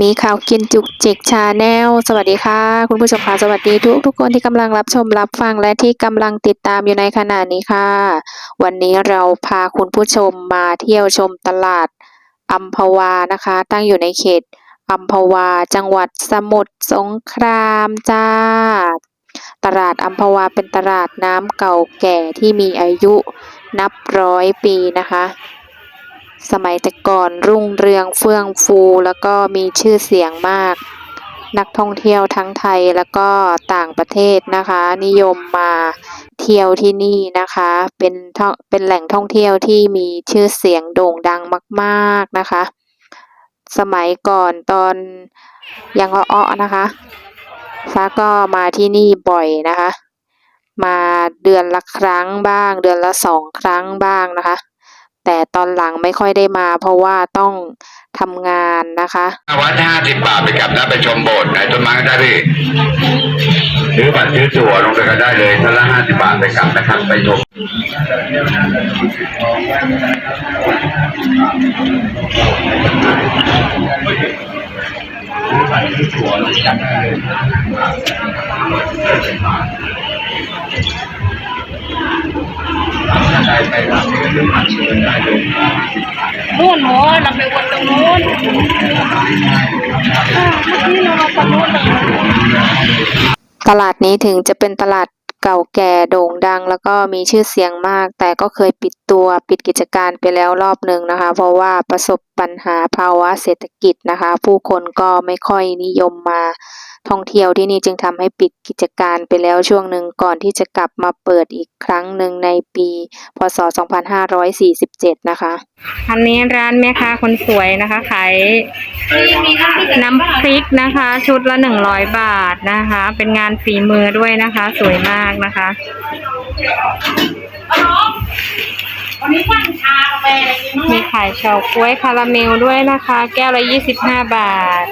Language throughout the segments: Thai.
มีข่าวกินจุกจิกชาแนลสวัสดีค่ะ คุณผู้ชมค่ะสวัสดีทุกทุกคนที่กำลังรับชมรับฟังและที่กำลังติดตามอยู่ในขณะนี้ค่ะ วันนี้เราพาคุณผู้ชมมาเที่ยวชมตลาดอัมพวานะคะ ตั้งอยู่ในเขตอัมพวา จังหวัดสมุทรสงครามจ้า ตลาดอัมพวาเป็นตลาดน้ำเก่าแก่ที่มีอายุนับร้อยปีนะคะ สมัยแต่ก่อนรุ่งเรืองเฟื่องฟูแล้วก็มีชื่อเสียงมาก นักท่องเที่ยวทั้งไทยแล้วก็ต่างประเทศนะคะ นิยมมาเที่ยวที่นี่นะคะ เป็นท่องเป็นแหล่งท่องเที่ยวที่มีชื่อเสียงโด่งดังมากๆนะคะ สมัยก่อนตอนยังอ้อนะคะ ฟ้าก็มาที่นี่บ่อยนะคะ มาเดือนละครั้งบ้าง เดือนละสองครั้งบ้างนะคะ แต่ตอนหลังไม่ค่อยได้มาเพราะว่าต้องทำงานนะคะวัดห้าสิบบาทไปกลับแล้วไปชมโบสถ์ไหนต้นไม้ก็ได้พี่ซื้อบัตรซื้อตั๋วลงไปก็ได้เลยท่านละห้าสิบบาทไปกลับนะครับไปชม นู่นหมอเราไปวนตรงนู้นเมื่อกี้เรามาตรงนู้นเลยตลาดนี้ถึงจะเป็นตลาด เก่าแก่โด่งดัง แล้วก็มีชื่อเสียงมาก แต่ก็เคยปิดตัวปิดกิจการไปแล้วรอบหนึ่งนะคะ เพราะว่าประสบปัญหาภาวะเศรษฐกิจนะคะ ผู้คนก็ไม่ค่อยนิยมมาท่องเที่ยวที่นี่จึงทำให้ปิดกิจการไปแล้วช่วงหนึ่งก่อนที่จะกลับมาเปิดอีกครั้งหนึ่งในปี พศ 2547 นะคะ อันนี้ร้านแม่ค้าคนสวยนะคะขายน้ำพริกนะคะ ชุดละหนึ่งร้อยบาทนะคะ เป็นงานฝีมือด้วยนะคะ สวยมากนะคะมีขายเฉาก๊วยคาราเมลด้วยนะคะ แก้วละยี่สิบห้าบาท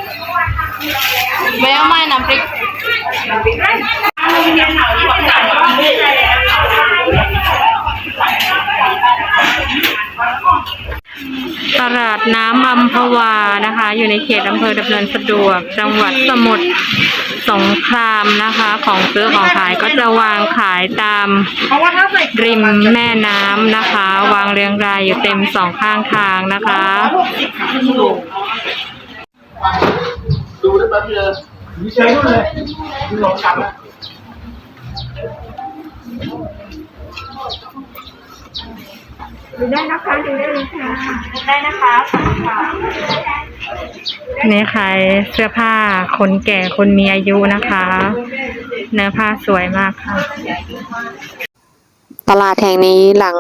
ไม่เอาไม่น้ำพริกตลาดน้ำอัมพวานะคะ อยู่ในเขตอำเภอดำเนินสะดวก จังหวัดสมุทร สงครามนะคะ ของซื้อของขายก็จะวางขายตามริมแม่น้ำนะคะ วางเรียงรายอยู่เต็มสองข้างทางนะคะดูได้แป๊บเดียวมีเชิญนู่นเลยมีหลงกลับแล้ว นี่ขายเสื้อผ้าคนแก่คนมีอายุนะคะ เนื้อผ้าสวยมากค่ะ ตลาดแห่งนี้หลัง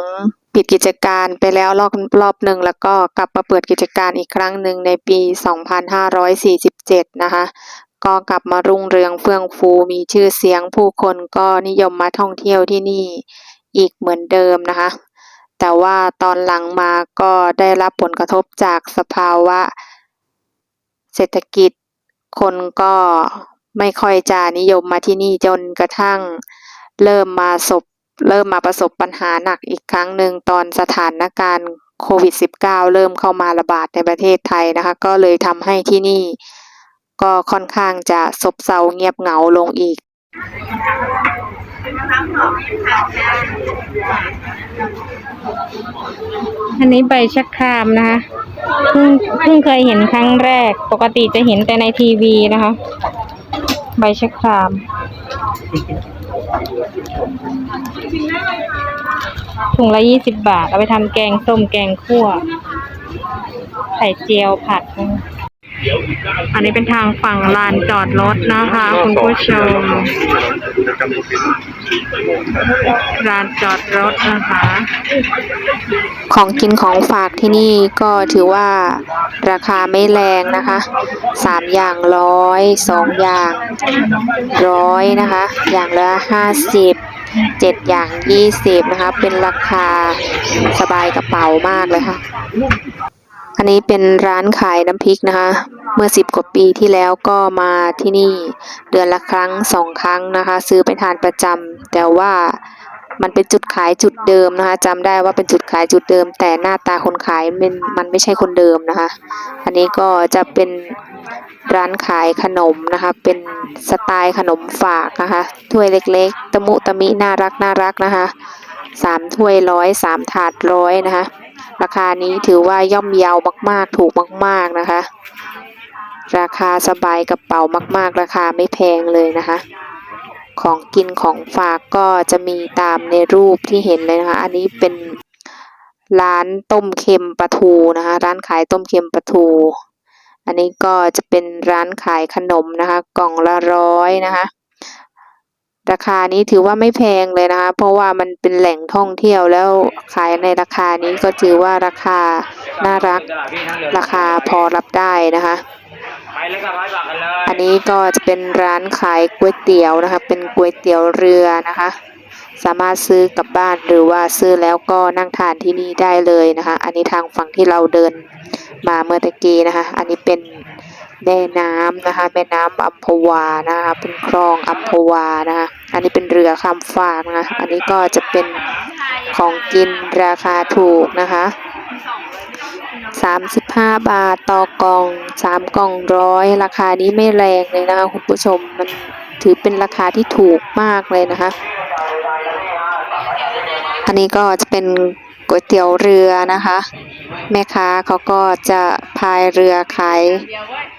ปิดกิจการไปแล้วรอบรอบหนึ่งแล้วก็กลับมาเปิดกิจการอีกครั้งหนึ่งในปี 2547 นะคะ ก็กลับมารุ่งเรืองเฟื่องฟูมีชื่อเสียงผู้คนก็นิยมมาท่องเที่ยวที่นี่อีกเหมือนเดิมนะคะ แต่ว่าตอนหลังมาก็ได้รับผลกระทบจากสภาวะ เศรษฐกิจ คนก็ไม่ค่อยจะนิยมมาที่นี่จนกระทั่งเริ่มมาสบเริ่มมาประสบปัญหาหนักอีกครั้งหนึ่งตอนสถานการณ์โควิด -19 เริ่มเข้ามาระบาดในประเทศไทยนะคะ ก็เลยทำให้ที่นี่ก็ค่อนข้างจะซบเซาเงียบเหงาลงอีกอันนี้ใบชะครามนะคะ เพิ่งเพิ่งเคยเห็นครั้งแรก ปกติจะเห็นแต่ในทีวีนะคะ ใบชะคราม ถุงละยี่สิบบาท เอาไปทำแกงส้มแกงคั่ว ไข่เจียวผัดนะ อันนี้เป็นทางฝั่งลานจอดรถนะคะ คุณผู้ชมลานจอดรถนะคะ ของกินของฝากที่นี่ก็ถือว่าราคาไม่แรงนะคะสามอย่างร้อยสองอย่างร้อยนะคะ อย่างละห้าสิบเจ็ดอย่างยี่สิบนะคะ เป็นราคาสบายกระเป๋ามากเลยค่ะ อันนี้เป็นร้านขายน้ำพริกนะคะ เมื่อสิบกว่าปีที่แล้วก็มาที่นี่เดือนละครั้งสองครั้งนะคะ ซื้อไปทานประจำแต่ว่ามันเป็นจุดขายจุดเดิมนะคะจำได้ว่าเป็นจุดขายจุดเดิม แต่หน้าตาคนขายมันมันไม่ใช่คนเดิมนะคะ อันนี้ก็จะเป็นร้านขายขนมนะคะ เป็นสไตล์ขนมฝากนะคะถ้วยเล็กๆ ตะมุตะมิน่ารักน่ารักนะคะสามถ้วยร้อยสามถาดร้อยนะคะ ราคานี้ถือว่าย่อมเยาวมากๆ ถูกมาก ๆนะคะ ราคาสบายกระเป๋ามาก ๆ ราคาไม่แพงเลยนะคะ ของกินของฝากก็จะมีตามในรูปที่เห็นเลยนะคะ อันนี้เป็นร้านต้มเค็มปลาทูนะคะ ร้านขายต้มเค็มปลาทู อันนี้ก็จะเป็นร้านขายขนมนะคะ กล่องละร้อยนะคะ ราคานี้ถือว่าไม่แพงเลยนะคะ เพราะว่ามันเป็นแหล่งท่องเที่ยวแล้วขายในราคานี้ก็ถือว่าราคาน่ารัก ราคาพอรับได้นะคะ อันนี้ก็จะเป็นร้านขายก๋วยเตี๋ยวนะคะ เป็นก๋วยเตี๋ยวเรือนะคะ สามารถซื้อกลับบ้านหรือว่าซื้อแล้วก็นั่งทานที่นี่ได้เลยนะคะ อันนี้ทางฝั่งที่เราเดินมาเมื่อตะกี้นะคะ อันนี้เป็นแม่น้ำนะคะ แม่น้ำอัมพวานะคะ เป็นคลองอัมพวานะคะ อันนี้เป็นเรือข้ามฟากนะคะ อันนี้ก็จะเป็นของกินราคาถูกนะคะ 35 บาทต่อกล่อง 3 กล่องร้อยราคานี้ไม่แรงเลยนะคะคุณผู้ชมมันถือเป็นราคาที่ถูกมากเลยนะคะ อันนี้ก็จะเป็นก๋วยเตี๋ยวเรือนะคะ แม่ค้าเขาก็จะพายเรือขาย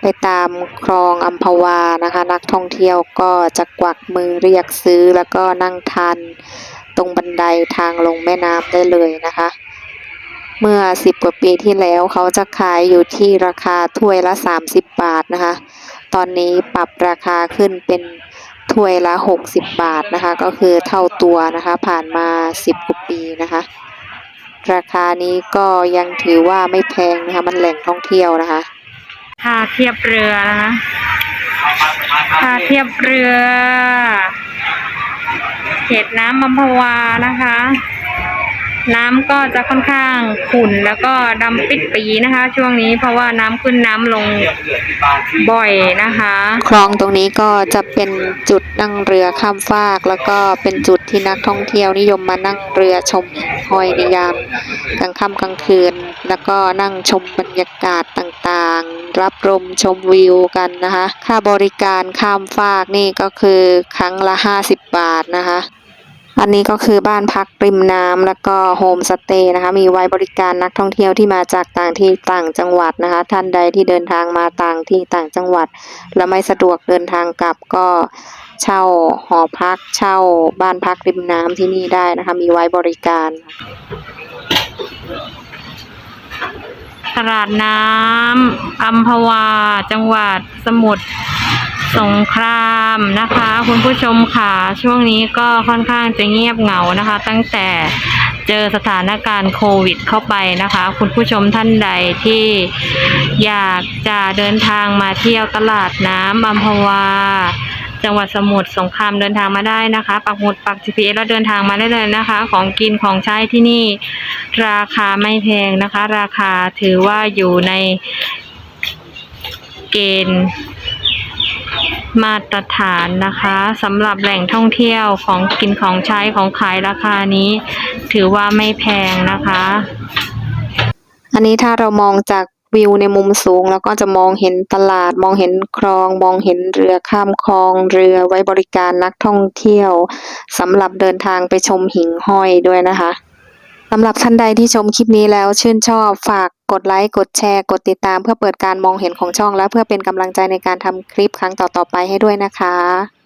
ไปตามคลองอัมพวานะคะ นักท่องเที่ยวก็จะกวักมือเรียกซื้อแล้วก็นั่งทานตรงบันไดทางลงแม่น้ำได้เลยนะคะ เมื่อ 10 กว่าปีที่แล้วเขาจะขายอยู่ที่ราคาถ้วยละ 30 บาทนะคะ ตอนนี้ปรับราคาขึ้นเป็นถ้วยละ 60 บาทนะคะ ก็คือเท่าตัวนะคะ ผ่านมา 10 กว่าปีนะคะ ราคานี้ก็ยังถือว่าไม่แพงนะคะ มันแหล่งท่องเที่ยวนะคะท่าเทียบเรือนะคะท่าเทียบเรือ เขตน้ำมัมพวานะคะ น้ำก็จะค่อนข้างขุ่นแล้วก็ดำปิดปีนะคะ ช่วงนี้เพราะว่าน้ำขึ้นน้ำลงบ่อยนะคะ คลองตรงนี้ก็จะเป็นจุดนั่งเรือข้ามฟาก แล้วก็เป็นจุดที่นักท่องเที่ยวนิยมมานั่งเรือชมหอยในยามกลางค่ำกลางคืน แล้วก็นั่งชมบรรยากาศต่างๆ รับลมชมวิวกันนะคะ ค่าบริการข้ามฟากนี่ก็คือครั้งละ 50 บาทนะคะ อันนี้ก็คือบ้านพักริมน้ำแล้วก็โฮมสเตย์นะคะ มีไว้บริการนักท่องเที่ยวที่มาจากต่างที่ต่างจังหวัดนะคะ ท่านใดที่เดินทางมาต่างที่ต่างจังหวัด แล้วไม่สะดวกเดินทางกลับก็เช่าหอพักเช่าบ้านพักริมน้ำที่นี่ได้นะคะ มีไว้บริการ ตลาดน้ำอัมพวา จังหวัดสมุทร สงครามนะคะ คุณผู้ชมค่ะช่วงนี้ก็ค่อนข้างจะเงียบเหงานะคะ ตั้งแต่เจอสถานการณ์โควิดเข้าไปนะคะ คุณผู้ชมท่านใดที่อยากจะเดินทางมาเที่ยวตลาดน้ำอัมพวาจังหวัดสมุทรสงครามเดินทางมาได้นะคะ ปักหมุดปัก GPS แล้วเดินทางมาได้เลยนะคะ ของกินของใช้ที่นี่ราคาไม่แพงนะคะ ราคาถือว่าอยู่ในเกณฑ์ มาตรฐานนะคะสำหรับแหล่งท่องเที่ยวของกินของใช้ของขายราคานี้ ถือว่าไม่แพงนะคะ อันนี้ถ้าเรามองจากวิวในมุมสูง แล้วก็จะมองเห็นตลาด มองเห็นคลอง มองเห็นเรือข้ามคลอง เรือไว้บริการนักท่องเที่ยวสำหรับเดินทางไปชมหิ่งห้อยด้วยนะคะ สำหรับท่านใดที่ชมคลิปนี้แล้วชื่นชอบฝากกดไลค์ กดแชร์ กดติดตามเพื่อเปิดการมองเห็นของช่อง และเพื่อเป็นกำลังใจในการทำคลิปครั้งต่อๆไปให้ด้วยนะคะ